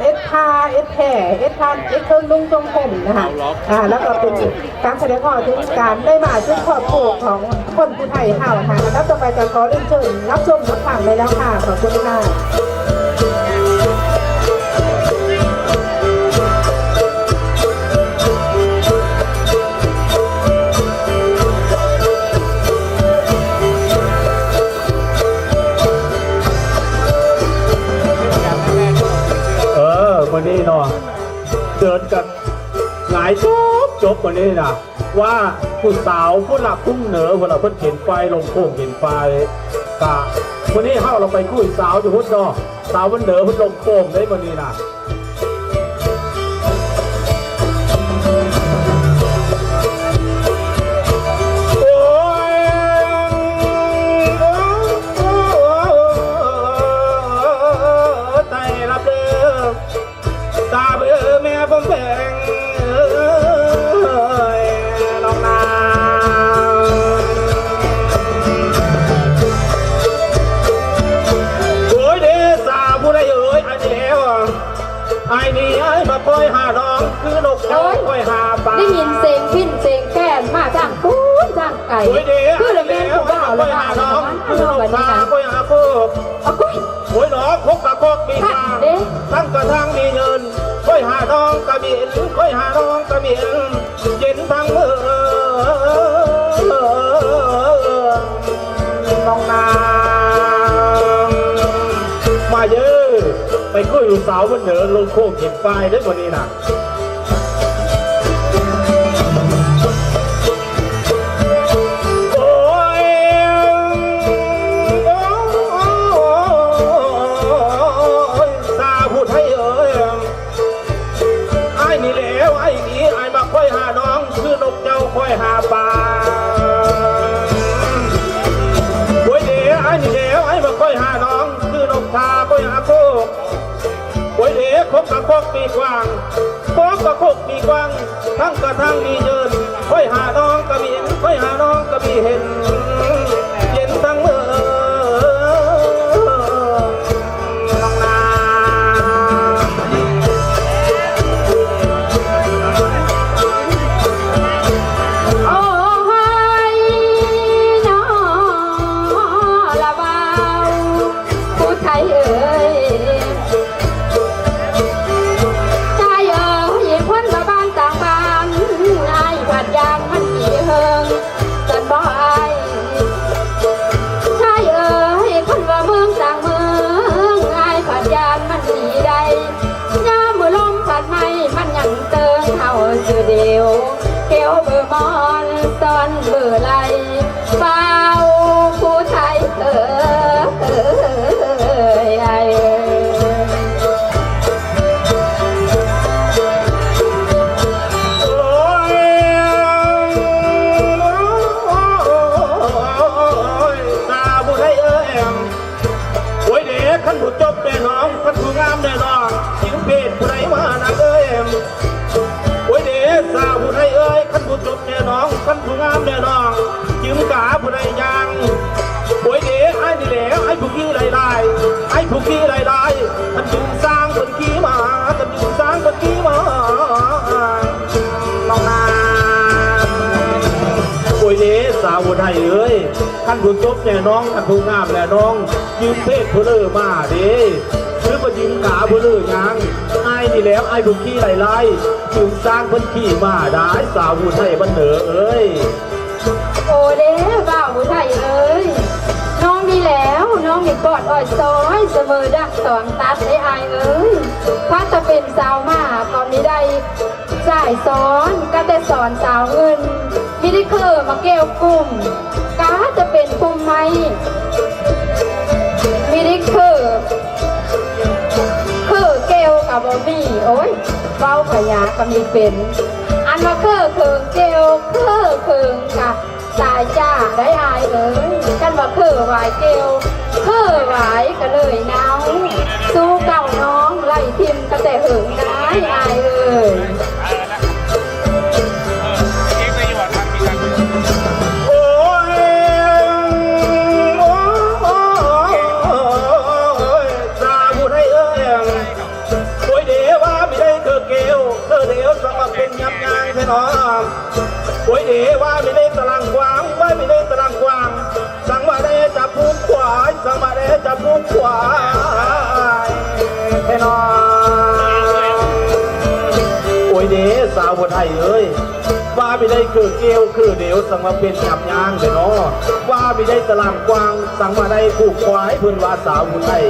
เอสพาเอสแผ่เอสพาเอสเครื่องนุ่งทรงผมนะคะอ่าแล้วก็เป็นการแสดงออกถึงการได้มาซึ่งครอบครัวของคนผู้ไทยเฮาค่ะแล้วต่อไปจะขอเรียนเชิญรับชมบทฟังเลยแล้วค่ะขอบคุณค่ะ บจบวันนี้นะว่าผู้สาวผู้หลักผู้เหนือเวลาเพิ่นเห็นไฟลงโค้งเห็นไฟกะวันนี้เฮาเราไปคุยสาวอยู่พุ่นเนาะสาววันเหนือพิ่นลงโค้งได้วันนี้นะโอ้ยไต่รับเด้อตาเบื่อแม่ผมแพง อ้มาปล่อยหาน้องคือนกเจ้าปล่อยหาปลาได้ยินเสียงพินเสียงแก้นมาจากปูนจากไก่โอ้ยเดคือเลยแม่นผู้บ่าวปแล้ล่วอยมาหาแล้น้วองมาคือนแบบกนี้ปลานะปล่อยหาพวกเอากุ้ยโอ้ยหนอคกกะคกมีกาเด้ทั้งกระทั่งมีเงินค่อยหาน้องกระบินค่อยหาน้องกระบิน ไปคุยลูสาวมันเหนือลงโคกเห็นไฟได้กวันนี้นะโอ้ยตาพูดให้เอ่ยไอ้นี่แล้วไอ้นี่ไอ้มาค่อยหาน้อง คือนกเจ้าค่อยหาปลา อ้ยเดี๋ยวคกกระพกมีกว้างคกกับคกมีกว้าง ทั้งกระทั่งมีเยินค่อยหาน้องก็มีค่อยหาน้องกะบีเห็น คันผู้งามแน่นองชิวเพศผู้ใดมานักเอ้ยโอ้ยเด็กสาวผู้ใดเอ้ยขันผู้จบแน่น้องขันผู้งามแน่นองจิ้มกาผู้ใดยังโอ้ยเด็กไอ้นี่แหล้วไอ้ผู้ขี้ไรไรไอ้ผู้ขี้ไรไรท่านจึงสร้างคนขี้มาท่านจึงสร้างคนขี้มาน้องนาโอ้ยเด้สาวไทยเอ้ยขันบุญจบแน่น้องขั้นผู้งามแน่น้องยืมเพศผู้เลอมาเด้ คือมายืมขาผู้เลอยังไอ้นี่แล้วไอ้บุญขี้ไหลไล่ยืมสร้างพิ่นขี้มาได้สาวผู้ไทยบันเหนอเอ้ยโอ้เด้บ่าวผู้ไทยเอ้ยน้องนี่แล้วน้องนี่กอดอ่อยซอยเสมอดักสองตัดได้อเอ้ยพระจะเป็นสาวมาตอนนี้ได้สายสอนก็แต่สอนสาวเงินมิได้คือมาเกลกลุ่มก้าจะเป็นปุ่มไหมมิได้คือคือเกลกั บบอมี่โอ้ยเบ้าขยะก็มีเป็น อันว่าคือเคืองเกลคือเคืองกับตายจ้าได้อายเอ้ยกันว่าคือหวายเกลคือหวายก็เลยเนาสู้เก่าน้องไล่ทิมก็แต่หึงได้อายเอ้ย เกลเธอเดียวสมาเป็นยับยางใช่นอโอ้ยเดว่าไม่ได้ตารางกวางว่าไม่ได้ตารางกวางสั่งมาได้จับผูกขวายสั่งมาได้จับผูกขวายใช่นอโอ้ยเดสาวคนไทยเอ้ยว่าไม่ได้คือเกลคือเดียวสังมาเป็นยับยางใช่นอว่าไม่ได้ตารางกวางสั่งมาได้ผูกขวายเพื่อนว่าสาวคนไทย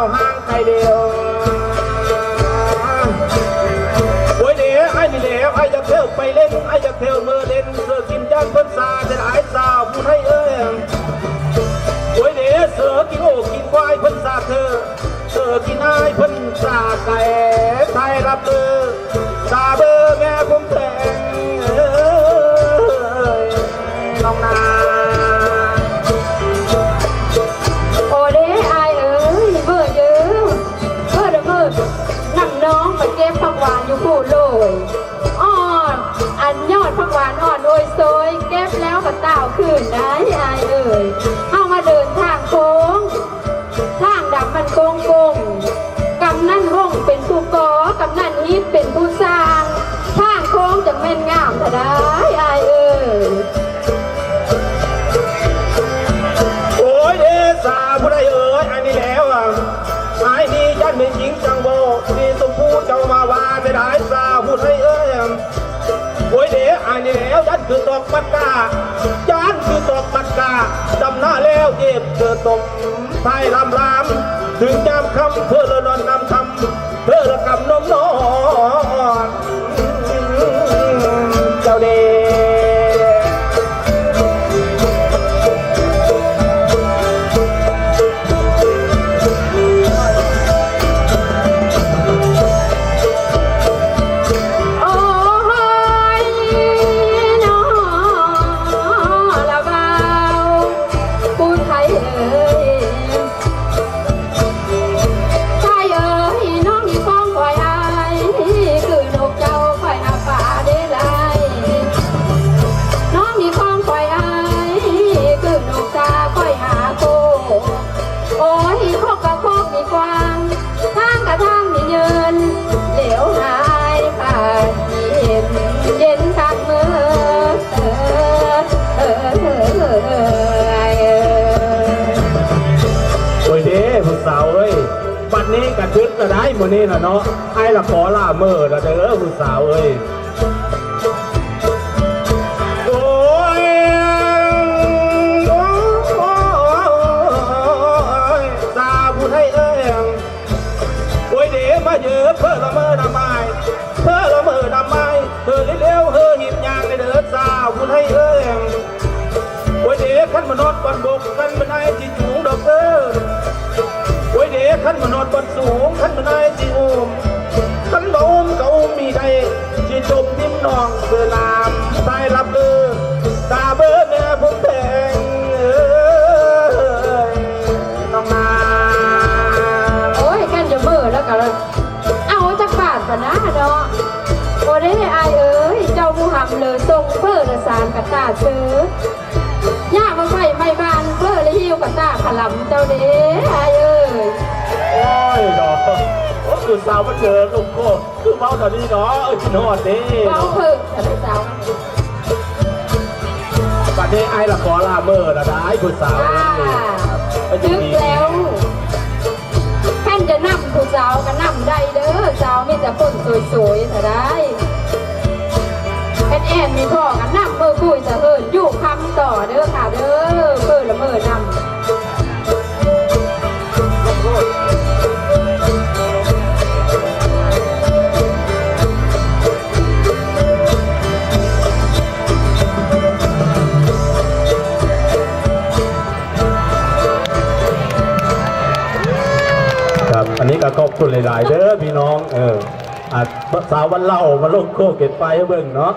จ้าห่างไกลเดียวโอ้ยเดไอ้นี่แล้วไอ้จะเที่ยวไปเล่นไอ้จะเที่ยวเมื่อเล่นเสือกินย่างเพิ่นซาจะไอ้สาวผู้ใดเอ้ยโอ้ยเดเสือกินโอกินควายเพิ่นสาเธอเสือกินนายเพิ่นสาไก่ไทยรับเบอ คืนได้อายเอ้ยเอามาเดินทางโค้ง ทางดำมันโกงโกงกำนั่นว่องเป็นผู้กอกำนั่นฮิตเป็นผู้สร้าง ทางโค้งจะแม่นงามถ้าได้อายเอ้ยโอ้ยเดสาผู้ใดเอ่ยอันนี้แล้วอะไอ้นี่ยันเป็นหญิงจังโบนี่สมพูเจ้ามาว่าจะได้สาผู้ใดเอ่ย อายเดอันนี้แล้วยันคือตอกปักกายันคือตอกปักกาดำหน้าแล้วเจ็บเกิดตกไทยลำลำถึงจำคำเพื่อละนอนนำคำเพื่อละกำนมนอง ยโคกกะโคกมีกวางทางกะทางมีเยินเหลวหายผ่านเย็นเย็นคักเมื่อเออเออเออเออเอโอ้ยเด้ผู้สาวเอ้ยบัดนี้กระทึกกระได้หมดนี่นะเนาะไอ้ละขอลาเมื่อละเด้อผู้สาวเอ้ย มานอนบกขันมันไอ้ที่จูงดอกเตอร์โอ้ยเด็กขันมานอนบนสูงขันมันไอ้ที่อุ้มขันบ่อุ้มก็อุ้มมีได้ที่จมทิมนองเสือนามสายรับเออตาเบอร์แม่ผมแพงเอ้ยน้องนาโอ้ยกันจะมือแล้วกันเอาจากบาทกันนะเนาะโอ้ได้อเอ้ยเจ้าผู้หำเลยทรงเพื่อละสารกระตาซื้อ ย่ามาไฟไม่บานเพื่อละหิวกระตาขลำเจ้าเด้ไอายเอ้ยโอ้ยดอกโอ้คือสาวมาเจอลูกโคคือเมาตอนนี้เนาะเออกินหอดเด้เมาเพิ่งแต่ไม่สาวบัดนี้ไอ้ละขอลาเมอร์ละได้ผู้สาวจึ๊กแล้วท่านจะนำผู้สาวก็นำได้เด้อสาวมีแต่คนสวยๆแต่ได้แอนแอนมีพ่อกันนำมือคุยจะเฮิน นี่ก็ขอบคุณหลาย ๆ เด้อพี่น้อง เอออะสาววันเล่ามาลงโคเก็ตไฟเบิ่งเนาะ